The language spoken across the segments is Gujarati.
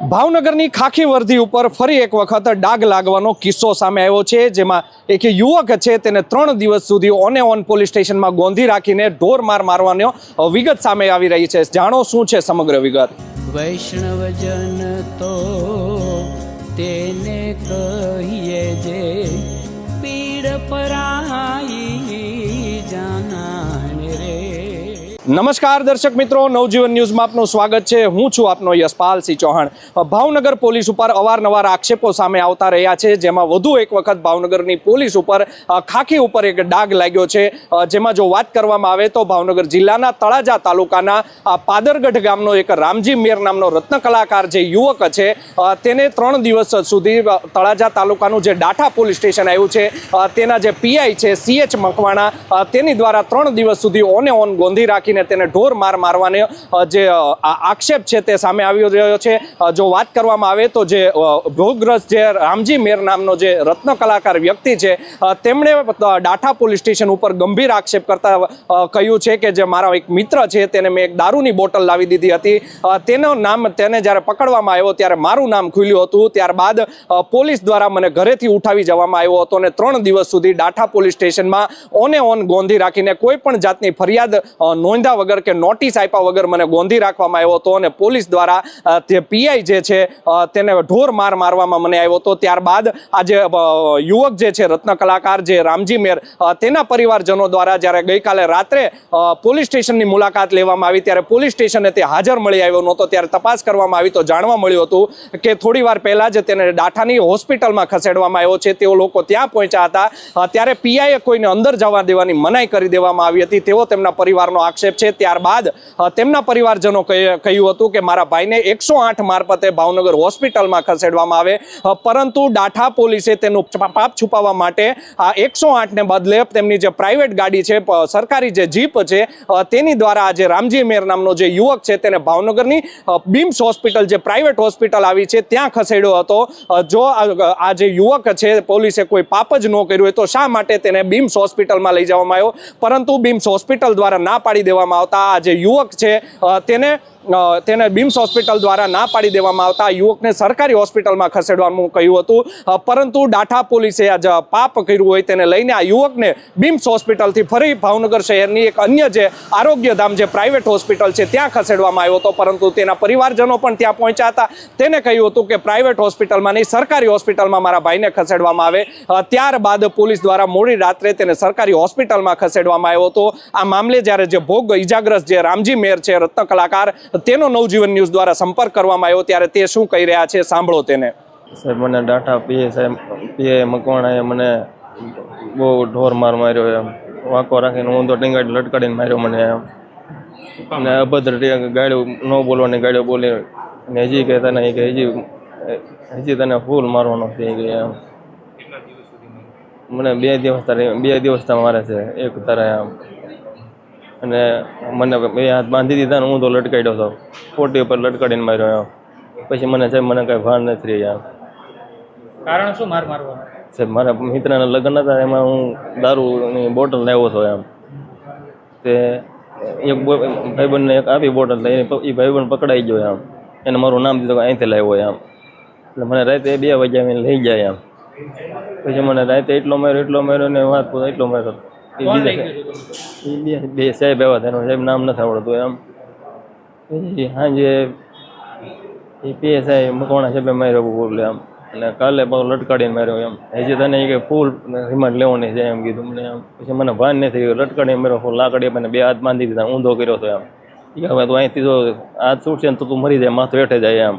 ભાવનગરની ખાખી વર્ધી ઉપર ફરી એક વખત ડાગ લાગવાનો કિસ્સો સામે આવ્યો છે, જેમાં એક યુવક છે, તેને ત્રણ દિવસ સુધી ઓને ઓન પોલીસ સ્ટેશનમાં ગોંધી રાખીને ઢોર માર મારવાનો વિગત સામે આવી રહી છે. જાણો શું છે સમગ્ર વિગત? વૈષ્ણવજન તો તેને કહીએ જે પીડ પરાઈ નમસ્કાર દર્શક મિત્રો, નવજીવન ન્યૂઝમાં આપનું સ્વાગત છે. હું છું આપનો યશપાલસિંહ ચૌહાણ. ભાવનગર પોલીસ ઉપર અવારનવાર આક્ષેપો સામે આવતા રહ્યા છે. જેમાં વધુ એક વખત ભાવનગરની પોલીસ ઉપર ખાખી ઉપર એક ડાગ લાગ્યો છે. જેમાં જો વાત કરવામાં આવે તો ભાવનગર જિલ્લાના તળાજા તાલુકાના પાદરગઢ ગામનો એક રામજી મેર નામનો રત્ન કલાકાર જે યુવક છે તેને ત્રણ દિવસ સુધી તળાજા તાલુકાનું જે ડાઠા પોલીસ સ્ટેશન આવ્યું છે તેના જે પીઆઈ છે સીએચ મકવાણા તેની દ્વારા ત્રણ દિવસ સુધી ઓને ઓન ગોંધી રાખીને તેને ઢોર માર મારવાનો જે આક્ષેપ છે તે સામે આવી રહ્યો છે. જો વાત કરવામાં આવે તો જે અ, જે રામજી મેર નામનો જે રત્ન કલાકાર વ્યક્તિ છે તેમણે ડાઠા પોલીસ સ્ટેશન ઉપર ગંભીર આક્ષેપ કરતા કહ્યું છે કે જે મારા એક મિત્ર છે તેને મેં એક દારૂની બોટલ લાવી દીધી હતી. તેનો નામ તેને જ્યારે પકડવામાં આવ્યો ત્યારે મારું નામ ખુલ્યું હતું. ત્યારબાદ પોલીસ દ્વારા મને ઘરેથી ઉઠાવી જવામાં આવ્યો હતો અને ત્રણ દિવસ સુધી ડાઠા પોલીસ સ્ટેશનમાં ઓને ઓન ગોંધી રાખીને કોઈ પણ જાતની ફરિયાદ અ, નોંધ્યા વગર કે નોટિસ આપ્યા વગર મને ગોંધી રાખવામાં આવ્યો હતો અને પોલીસ દ્વારા તે પીઆઈ જે છે તેને ઢોર માર મારવામાં મને આવ્યો હતો. ત્યારબાદ આ જે યુવક જે છે, રત્ન કલાકાર જે રામજી મેર તેના પરિવારજનો દ્વારા જ્યારે ગઈકાલે રાત્રે પોલીસ સ્ટેશનની મુલાકાત લેવામાં આવી, ત્યારે પોલીસ સ્ટેશને તે હાજર મળી આવ્યો નહોતો. ત્યારે તપાસ કરવામાં આવી તો જાણવા મળ્યું હતું કે થોડી વાર પહેલાં જ તેને ડાઠાની હોસ્પિટલમાં ખસેડવામાં આવ્યો છે. તેઓ લોકો ત્યાં પહોંચ્યા હતા. ત્યારે પીઆઈએ કોઈને અંદર જવા દેવાની મનાઈ કરી દેવામાં આવી હતી. તેવો તેમના પરિવારનો આક્ષેપ છે ત્યારબાદ તેમના પરિવારજનો કહે- કહ્યું હતું કે મારા ભાઈને એકસો આઠ મારફતે ભાવનગર હોસ્પિટલમાં ખસેડવામાં આવે. પરંતુ ડાઠા પોલીસે તેનું પાપ છુપાવવા માટે આ એકસો આઠને બદલે તેમની જે પ્રાઇવેટ ગાડી છે સરકારી જે જીપ છે તેની દ્વારા આજે રામજી મેર નામનો જે યુવક છે તેને ભાવનગરની બીમ્સ હોસ્પિટલ જે પ્રાઇવેટ હોસ્પિટલ આવી છે, ત્યાં ખસેડ્યો હતો. જો આ જે યુવક છે, પોલીસે કોઈ પાપ જ ન કર્યું હોય તો શા માટે તેને બીમ્સ હોસ્પિટલમાં લઈ જવામાં આવ્યો? પરંતુ બીમ્સ હોસ્પિટલ દ્વારા ના પાડી દેવામાં આવતા આ જે યુવક છે તેને તેને બીમ્સ હોસ્પિટલ દ્વારા ના પાડી દેવામાં આવતા યુવકને સરકારી હોસ્પિટલમાં ખસેડવાનું કહ્યું હતું. પરંતુ ડાઠા પોલીસે આ જ પાપ કર્યું હોય તેને લઈને આ યુવકને બીમ્સ હોસ્પિટલથી ફરી ભાવનગર શહેરની એક અન્ય જે આરોગ્યધામ જે પ્રાઇવેટ હોસ્પિટલ છે ત્યાં ખસેડવામાં આવ્યો હતો. પરંતુ તેના પરિવારજનો પણ ત્યાં પહોંચ્યા હતા. તેને કહ્યું હતું કે પ્રાઇવેટ હોસ્પિટલમાં નહીં, સરકારી હોસ્પિટલમાં મારા ભાઈને ખસેડવામાં આવે. ત્યારબાદ પોલીસ દ્વારા મોડી રાત્રે તેને સરકારી હોસ્પિટલમાં ખસેડવામાં આવ્યો હતો. આ મામલે જ્યારે જે ભોગ ઇજાગ્રસ્ત જે રામજી મેર છે રત્ન કલાકાર તેનો નવજીવન ન્યૂઝ દ્વારા સંપર્ક કરવામાં આવ્યો. ત્યારે તે શું કહી રહ્યા છે? સાંભળો તેને. સાહેબ મને ડાટા પીએ સાહેબ પીએ મકવાણાએ મને બહુ ઢોર માર માર્યો એમ. વાંકો રાખીને ઊંધો ટીંગાડી લટકાડીને માર્યો મને એમ. અને અભદ્ર રીતે ગાડીઓ ન બોલવાની ગાડીઓ બોલી. ને હજી કે તને કે હજી હજી તને ફૂલ મારવાનો થઈ કે એમ. મને બે દિવસ તારે બે દિવસ તમારે મારે છે એક તારે એમ. અને મને બે હાથ બાંધી દીધા ને હું તો લટકાડ્યો હતો. ખોટી ઉપર લટકાડીને માર્યો એમ. પછી મને સાહેબ મને કાંઈ ભાન નથી રહી એમ. કારણ શું માર મારવાનું? સાહેબ મારા મિત્રના લગ્ન હતા એમાં હું દારૂની બોટલ લાવ્યો હતો એમ. તે એક ભાઈબંધને એક આપી બોટલ એ ભાઈબંધ પકડાઈ ગયો એમ. એને મારું નામ દીધું કે અહીંથી લાવ્યો એમ. એટલે મને રાતે બે વાગ્યા લઈ જાય એમ. પછી મને રાતે એટલો માર્યો એટલો માર્યો ને વાત એટલો માર્યો. બે સાહેબ એવા તેનું સાહેબ નામ નથી આવડતું એમ. પછી સાંજે એ પે સાહેબ મકવાણા સાહેબે માર્યો બોલે એમ. અને કાલે પાછો લટકાડીને માર્યો એમ. હજી તને કે ફૂલ રિમાન્ડ લેવાની છે એમ કીધું મને એમ. પછી મને ભાન નથી ગયું. લટકાડીને માર્યો ફૂલ લાકડી મને બે હાથ બાંધી દીધા ઊંધો કર્યો હતો એમ. હવે તું અહીંથી જો હાથ છૂટશે ને તો તું મરી જાય માથું હેઠે જાય એમ.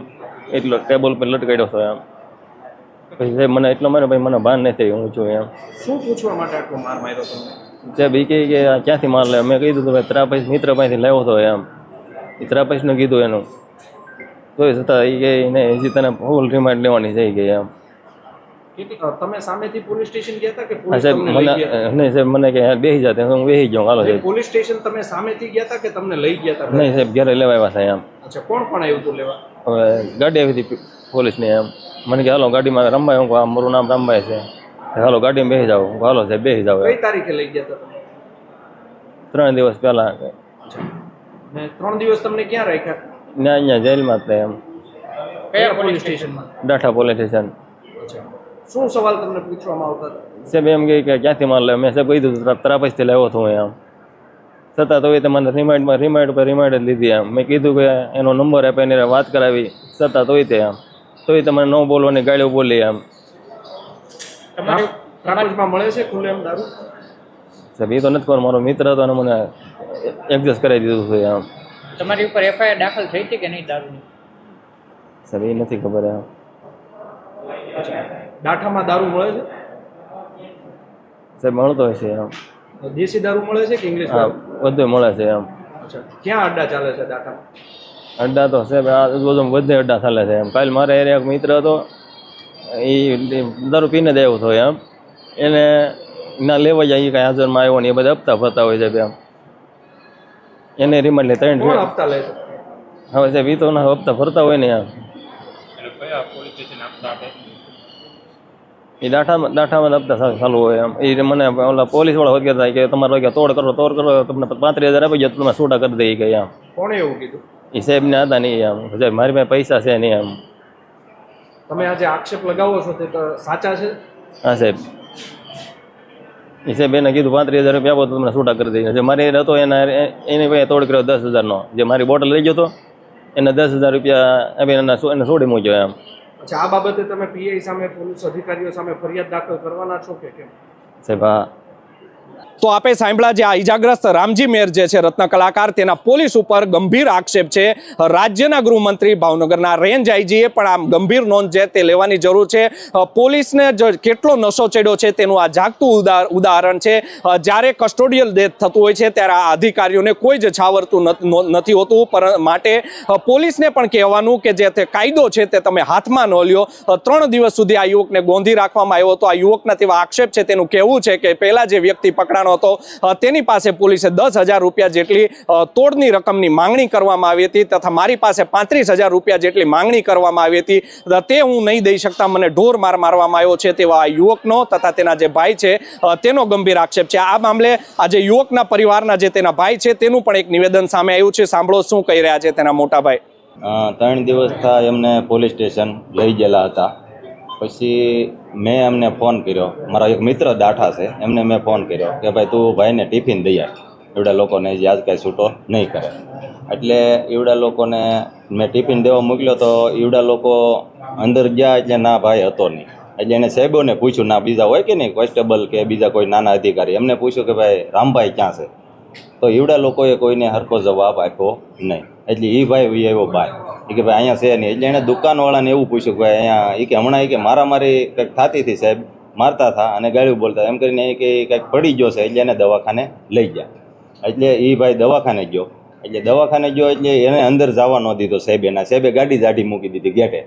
એટલો ટેબલ પર લટકાડ્યો હતો એમ. પછી સાહેબ મને એટલો માર્યો પછી મને ભાન નથી હું છું એમ. શું પૂછવા માટે આટલો માર માર્યો તમને? સાહેબ એ કહે કે ક્યાંથી માલ લે? મેં કીધું તો ભાઈ ત્રાપૈસ મિત્ર પાસેથી લાવ્યો હતો એમ. એ ત્રાપૈસને કીધું એનું. તોય છતાં એ કે નહીં હજી તને ફૂલ રિમાન્ડ લેવાની થઈ ગઈ એમ. તમે સામેથી પોલીસ સ્ટેશન ગયા હતા કે પોલીસ તમને મને લઈ ગયા નહીં સાહેબ મને કે બેસી જાતે હું બેસી ગયો હાલો સાહેબ. પોલીસ સ્ટેશન તમે સામેથી ગયા હતા કે તમને લઈ ગયા હતા? નહીં સાહેબ ઘરે લેવા આવ્યા એમ. અચ્છા કોણ કોણ આવ્યું હતું લેવા? હવે ગાડી આવી હતી પોલીસની એમ. મને કે હાલો ગાડીમાં રમવાય હું મારું નામ રમવાય છે. હાલો ગાડીમાં બેસી જાઓ. હાલો સાહેબ બેસી જાઓ. કઈ તારીખે લઈ ગયા તમે? ત્રણ દિવસ પહેલા ત્રણ દિવસ તમને ક્યાં રાખ્યા? ના અહીંયા જેલમાં જ એમ. કયા પોલીસ સ્ટેશનમાં? Datha police station. શું સવાલ તમને પૂછવામાં આવતા સાહેબ એમ કહે કે ક્યાંથી માલ લે? મેં સાહેબ કીધું દીધું ત્રાપસથી લાવ્યો હતો એમ. છતાં તો એ મને રિમાઇન્ડમાં રિમાઇન્ડ પર રિમાઇન્ડ લીધી એમ. મેં કીધું કે એનો નંબર આપે એને વાત કરાવી. છતાં તોય તે એમ. તોય તે મને ન બોલવાની ગાળીઓ બોલી એમ. તમારી ટ્રાફિકમાં મળે છે ખુલ્લેમ દારૂ? સાહેબ એ તો નથી ખબર મારો મિત્ર હતો અને મને એડજસ્ટ કરાવી દીધું એમ. તમારી ઉપર એફઆઈઆર દાખલ થઈ હતી કે નહીં દારૂની? સાહેબ એ નથી ખબર દારૂ મળે છે? સાહેબ મળતો હશે આમ દેશી દારૂ મળે છે કે ઇંગ્લિશ બધું મળે છે આમ ક્યાં અડ્ડા ચાલે છે ડાઠામાં અડ્ડા તો સાહેબ આ બધું બધે અડ્ડા ચાલે છે એમ. કાલે મારે એરિયા મિત્ર હતો એ દારૂ પીને દેવો આવ્યો એમ. એને ના લેવા જાય એ કાંઈ હાજરમાં આવ્યો ને એ બધા હપ્તા ફરતા હોય છે એમ. એને રિમાન્ડ લે ત્રણ હવે સાહેબ એ તો ના હપ્તા ફરતા હોય ને એમ. એ દાઠામાં દાઠામાં હપ્તા ચાલુ હોય એમ. એ મને ઓલા પોલીસવાળા હોય કહેતા કે તમારે વાગ્યા તોડ કરો તોડ કરો તમને પાંત્રીસ હજાર આપી ગયો તો તમે છૂટા કરી દઈએ કે એમ. કોણે એવું કીધું? એ સાહેબને હતા નહીં એમ. સાહેબ મારી પાસે પૈસા છે નહીં એમ. તમે આજે આક્ષેપ લગાવો છો તે સાચા છે? હા સાહેબ. એ સાહેબ એને કીધું પાંત્રીસ હજાર રૂપિયા આપો તો તમને છૂટા કરી દઈએ જે મારી હતો એના એને ભાઈ તોડ કર્યો દસ હજારનો. જે મારી બોટલ લઈ ગયો હતો એને દસ હજાર રૂપિયા એમ એને એને છોડી મૂક્યો એમ. અચ્છા આ બાબતે તમે પીઆઈ સામે પોલીસ અધિકારીઓ સામે ફરિયાદ દાખલ કરવાના છો કે કેમ? સાહેબ હા. તો આપે સાંભળ્યા જે આ ઈજાગ્રસ્ત રામજી મેર જે છે રત્ન કલાકાર, તેના પોલીસ ઉપર ગંભીર આક્ષેપ છે. રાજ્યના ગૃહમંત્રી ભાવનગરના રેન્જ આઈજીએ પણ આ ગંભીર નોંધ છે તે લેવાની જરૂર છે. પોલીસને કેટલો નશો ચડ્યો છે તેનું આ જાગતું ઉદાહરણ છે. જ્યારે કસ્ટોડિયલ ડેથ થતું હોય છે ત્યારે આ અધિકારીઓને કોઈ જ છાવરતું નથી હોતું. પર, માટે પોલીસને પણ કહેવાનું કે જે તે કાયદો છે તે તમે હાથમાં ન લ્યો. ત્રણ દિવસ સુધી આ યુવકને ગોંધી રાખવામાં આવ્યો હતો. આ યુવકના તેવા આક્ષેપ છે. તેનું કહેવું છે કે પહેલાં જે વ્યક્તિ પકડાણો હતો. તેની પાસે પોલીસે દસ હજાર રૂપિયા જેટલી તોડની રકમની માંગણી કરવામાં આવી હતી તથા મારી પાસે પાંત્રીસ હજાર રૂપિયા જેટલી માંગણી કરવામાં આવી હતી. તે હું નહીં દઈ શકતા, મને ઢોર માર મારવામાં આવ્યો છે તેવા આ યુવકનો તથા તેના જે ભાઈ છે તેનો ગંભીર આક્ષેપ છે. આ મામલે આજે યુવકના પરિવારના જે તેના ભાઈ છે તેનું પણ એક નિવેદન સામે આવ્યું છે. સાંભળો શું કહી રહ્યા છે તેના મોટા ભાઈ. ત્રણ દિવસ થયા એમને પોલીસ સ્ટેશન લઈ ગયેલા હતા. પછી મેં એમને ફોન કર્યો. મારા એક મિત્ર દાઠા છે, એમને મેં ફોન કર્યો કે ભાઈ તું ભાઈને ટિફિન દઈ આવ એવડા લોકોને આજ કાંઈ છૂટો નહીં કરે. એટલે એવડા લોકોને મેં ટિફિન દેવા મોકલ્યો તો એવડા લોકો અંદર ગયા એટલે ના ભાઈ હતો નહીં. એટલે એને સાહેબોને પૂછ્યું, ના, બીજા હોય કે નહીં? કોન્સ્ટેબલ કે બીજા કોઈ નાના અધિકારી? એમને પૂછ્યું કે, ભાઈ, રામભાઈ ક્યાં છે? તો એવડા લોકોએ કોઈને હરખો જવાબ આપ્યો નહીં. એટલે એ ભાઈ વી આવ્યો બાય એ કે ભાઈ અહીંયા છે નહીં. એટલે એણે દુકાનવાળાને એવું પૂછ્યું કે ભાઈ અહીંયા એ કે હમણાં એ કે મારામારી કંઈક થતી હતી સાહેબ, મારતા હતા અને ગાળ્યું બોલતા એમ કરીને એ કે કંઈક પડી ગયો છે એટલે એને દવાખાને લઈ ગયા. એટલે એ ભાઈ દવાખાને ગયો. એટલે દવાખાને ગયો એટલે એને અંદર જવા ન દીધો સાહેબ. એના સાહેબે ગાડી દાઢી મૂકી દીધી ગેટે.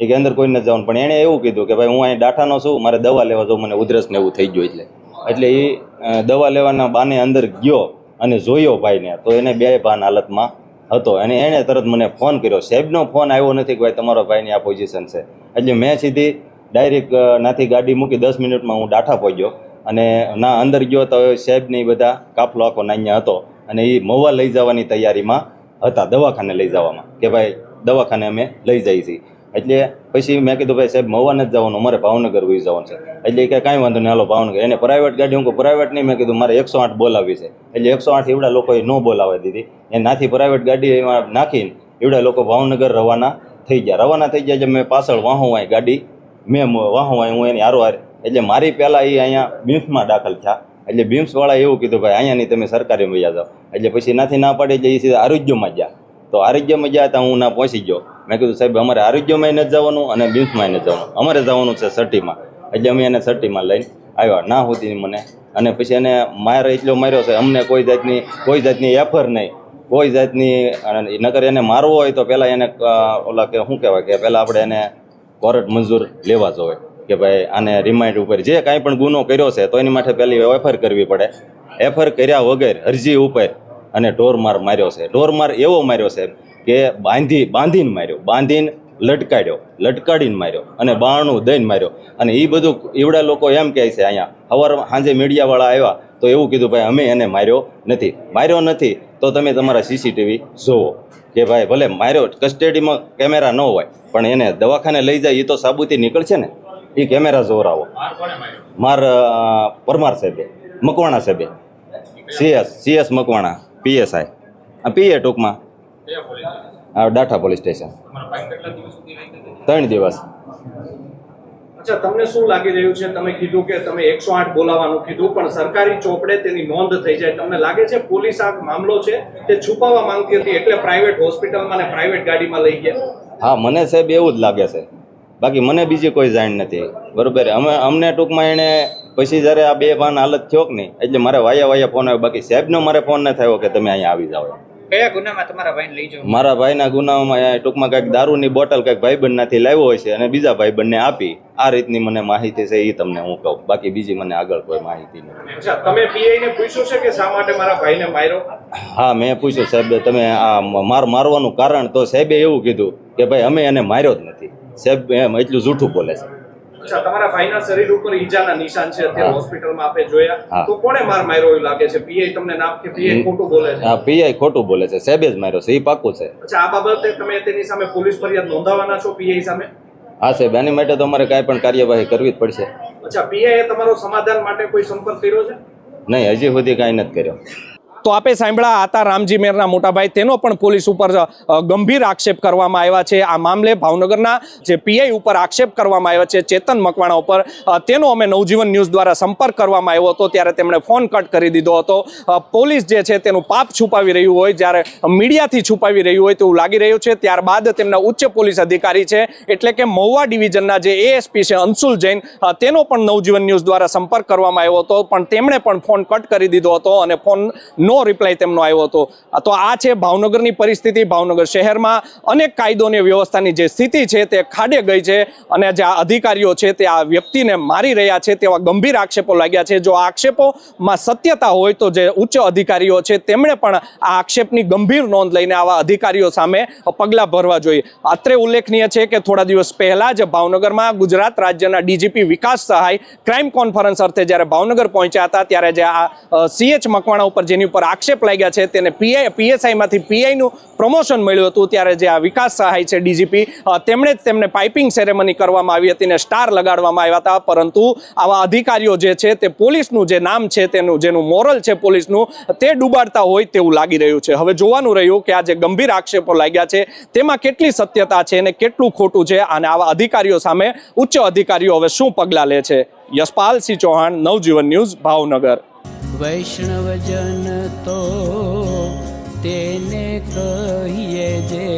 એ કે અંદર કોઈને જવાનું. પણ એણે એવું કીધું કે ભાઈ હું અહીં ડાઠાનો છું, મારે દવા લેવા જવું, મને ઉધરસ ને એવું થઈ ગયું એટલે. એટલે એ દવા લેવાના બાને અંદર ગયો અને જોયો ભાઈને. તો એને બે ભાન હાલતમાં હતો. અને એણે તરત મને ફોન કર્યો. સાહેબનો ફોન આવ્યો નથી કે ભાઈ તમારો ભાઈની આ પોઝિશન છે. એટલે મેં સીધી ડાયરેક્ટ નાથી ગાડી મૂકી દસ મિનિટમાં હું ડાઠા પહોંચ્યો. અને ના અંદર ગયો તો સાહેબને એ બધા કાફલો આખો નાન્યા હતો. અને એ મવા લઈ જવાની તૈયારીમાં હતા, દવાખાને લઈ જવામાં. કે ભાઈ દવાખાને અમે લઈ જઈએ છીએ એટલે પછી મેં કીધું, ભાઈ સાહેબ મવા નથી જવાનું મારે ભાવનગર વહી જવાનું છે. એટલે કે કાંઈ વાંધો નહીં, હાલો ભાવનગર. એને પ્રાઇવેટ ગાડી, હું પ્રાઇવેટ નહીં. મેં કીધું, મારે એકસો આઠ બોલાવી છે. એટલે એકસો આઠ એવડા લોકોએ ન બોલાવી દીધી. એ નાથી પ્રાઇવેટ ગાડી એમાં નાખીને એવડા લોકો ભાવનગર રવાના થઈ ગયા. રવાના થઈ ગયા જે મેં પાછળ વાહું વાય ગાડી, મેં મ- વાય, હું એની હારે એટલે મારી પહેલાં એ અહીંયા બીમ્સમાં દાખલ થયા. એટલે બીમ્સવાળા એવું કીધું, ભાઈ અહીંયાની તમે સરકારી મજા જાઓ. એટલે પછી નાથી ના પાડી, એટલે એ સીધા આરોગ્યમાં ગયા. તો આરોગ્યમાં ગયા ત્યાં હું ના પહોંચી ગયો. મેં કીધું, સાહેબ, અમારે આરોગ્યમાં નથી જવાનું અને બીમ્સમાં નથી જવાનું. અમારે જવાનું છે સટીમાં એટલે અમે એને સટીમાં લઈને આવ્યા. ના હોતી મને. અને પછી એને માર એટલો માર્યો છે, અમને કોઈ જાતની કોઈ જાતની એફર નહીં. કોઈ જાતની નકર એને મારવો હોય તો પહેલાં એને ઓલા કે, શું કહેવાય કે પહેલાં આપણે એને કોર્ટ મંજૂર લેવા જોઈએ કે ભાઈ, આને રિમાઇન્ડ ઉપર. જે કાંઈ પણ ગુનો કર્યો છે, તો એની માટે પહેલી એફઆઈઆર કરવી પડે. એફઆઈઆર કર્યા વગર, અરજી ઉપર અને ઢોરમાર માર્યો છે. ઢોરમાર એવો માર્યો છે કે બાંધી, બાંધીને માર્યો. બાંધીને લટકાડ્યો. લટકાડીને માર્યો અને બાણું દઈને માર્યો. અને એ બધું એવડા લોકો એમ કહે છે અહીંયા, હવાર સાંજે મીડિયાવાળા આવ્યા તો એવું કીધું, ભાઈ, અમે એને માર્યો નથી. માર્યો નથી તો તો તમે તમારા સીસીટીવી જોવો કે ભાઈ, ભલે માર્યો કસ્ટડીમાં કેમેરા ન હોય, પણ એને દવાખાને લઈ જાય એ તો સાબુતી નીકળશે ને? એ કેમેરા જોરાવો માર પરમાર સાહેબે, મકવાણા સાહેબે. CS CS Makwana. પીએસઆઈ. આ પીએ ટૂંકમાં? હા ડાઠા પોલીસ સ્ટેશન. ત્રણ દિવસ. અચ્છા તમને શું લાગી રહ્યું છે? તમે કીધું કે તમે એકસો આઠ બોલાવવાનું કીધું પણ સરકારી ચોપડે તેની નોંધ થઈ જાય. તમને લાગે છે પોલીસ આ મામલો છે તે છુપાવવા માંગતી હતી એટલે પ્રાઇવેટ હોસ્પિટલમાં ને પ્રાઇવેટ ગાડીમાં લઈ ગયા? હા મને સાહેબ એવું જ લાગે છે. બાકી મને બીજી કોઈ જાણ નથી. બરોબર? અમે અમને ટૂંકમાં એને પછી જ્યારે આ બે ભાન હાલત થયો કે નહીં એટલે મારે વાયા વાયા ફોન આવ્યો. બાકી સાહેબનો મારે ફોન ન થયો કે તમે અહીંયા આવી જાઓ કયા ગુનામાં તમારા ભાઈને લઈ જાઓ? મારા ભાઈના ગુનામાં ટૂંકમાં કંઈક દારૂની બોટલ કાંઈક ભાઈબંધનાથી લાવ્યો હોય છે અને બીજા ભાઈબંધને આપી. આ રીતની મને માહિતી છે એ તમને હું કહું. બાકી બીજી મને આગળ કોઈ માહિતી નથી. તમે પીઆઈને પૂછ્યું છે કે શા માટે મારા ભાઈને માર્યો? હા મેં પૂછ્યું સાહેબ તમે આ માર મારવાનું કારણ તો સાહેબે એવું કીધું કે ભાઈ અમે એને માર્યો જ નથી. સાહેબ એમ એટલું જૂઠું બોલે છે. અચ્છા તમારા ભાઈના શરીર ઉપર ઈજાના નિશાન છે અત્યારે હોસ્પિટલમાં આપે જોયા. તો કોણે માર માર્યો એવું લાગે છે? પીઆઈ તમને નામ કે પીઆઈ ખોટું બોલે છે? હા પીઆઈ ખોટું બોલે છે. સેબેજ માર્યો છે. એ પાકું છે. અચ્છા આ બાબતે તમે તેની સામે પોલીસ ફરિયાદ નોંધાવવાના છો પીઆઈ સામે? હા સાહેબ એની માટે તો અમારે કાંઈ પણ કાર્યવાહી કરવી જ પડશે. અચ્છા પીઆઈ એ તમારો સમાધાન માટે કોઈ સંપર્ક કર્યો છે? નહીં હજી સુધી કાંઈ નથી કર્યો. તો આપે સાંભળ્યા હતા રામજી મેરના મોટાભાઈ, તેનો પણ પોલીસ ઉપર ગંભીર આક્ષેપ કરવામાં આવ્યા છે. આ મામલે ભાવનગરના જે પીઆઈ ઉપર આક્ષેપ કરવામાં આવ્યા છે, ચેતન મકવાણા ઉપર તેનો અમે નવજીવન ન્યૂઝ દ્વારા સંપર્ક કરવામાં આવ્યો હતો. ત્યારે તેમણે ફોન કટ કરી દીધો હતો. પોલીસ જે છે, તેનું પાપ છુપાવી રહ્યું હોય, જ્યારે મીડિયાથી છુપાવી રહ્યું હોય તેવું લાગી રહ્યું છે. ત્યારબાદ તેમના ઉચ્ચ પોલીસ અધિકારી છે, એટલે કે મહુવા ડિવિઝનના જે એએસપી છે, અંશુલ જૈન તેનો પણ નવજીવન ન્યૂઝ દ્વારા સંપર્ક કરવામાં આવ્યો હતો. પણ તેમણે પણ ફોન કટ કરી દીધો હતો અને ફોન નો રિપ્લાય તેમનો આવ્યો હતો. તો આ છે ભાવનગરની પરિસ્થિતિ. ભાવનગર શહેરમાં અનેક કાયદો અને વ્યવસ્થાની જે સ્થિતિ છે તે ખાડે ગઈ છે અને જે અધિકારીઓ છે તે આ વ્યક્તિને મારી રહ્યા છે તેવા ગંભીર આક્ષેપો લાગ્યા છે. જો આ આક્ષેપોમાં સત્યતા હોય તો જે ઉચ્ચ અધિકારીઓ છે તેમણે પણ આ આક્ષેપની ગંભીર નોંધ લઈને આવા અધિકારીઓ સામે પગલાં ભરવા જોઈએ. અત્રે ઉલ્લેખનીય છે કે થોડા દિવસ પહેલાં જ ભાવનગરમાં ગુજરાત રાજ્યના ડીજીપી વિકાસ સહાય ક્રાઇમ કોન્ફરન્સ અર્થે જ્યારે ભાવનગર પહોંચ્યા હતા, ત્યારે જે આ સીએચ મકવાણા ઉપર જેની ઉપર આક્ષેપ લાગ્યા છે, તેને પીઆઈ પીએસઆઈમાંથી પીઆઈનું પ્રમોશન મળ્યું હતું. ત્યારે જે આ વિકાસ સહાય છે ડીજીપી તેમણે જ તેમને પાઇપિંગ સેરેમની કરવામાં આવી હતી ને સ્ટાર લગાડવામાં આવ્યા હતા. પરંતુ આવા અધિકારીઓ જે છે તે પોલીસનું જે નામ છે, તેનું જેનું મોરલ છે પોલીસનું, તે ડૂબાડતા હોય તેવું લાગી રહ્યું છે. હવે જોવાનું રહ્યું કે આ જે ગંભીર આક્ષેપો લાગ્યા છે, તેમાં કેટલી સત્યતા છે અને કેટલું ખોટું છે, અને આવા અધિકારીઓ સામે ઉચ્ચ અધિકારીઓ હવે શું પગલાં લે છે? યશપાલસિંહ ચૌહાણ, નવજીવન ન્યૂઝ, ભાવનગર. वैष्णवजन तो तेने कहिए जे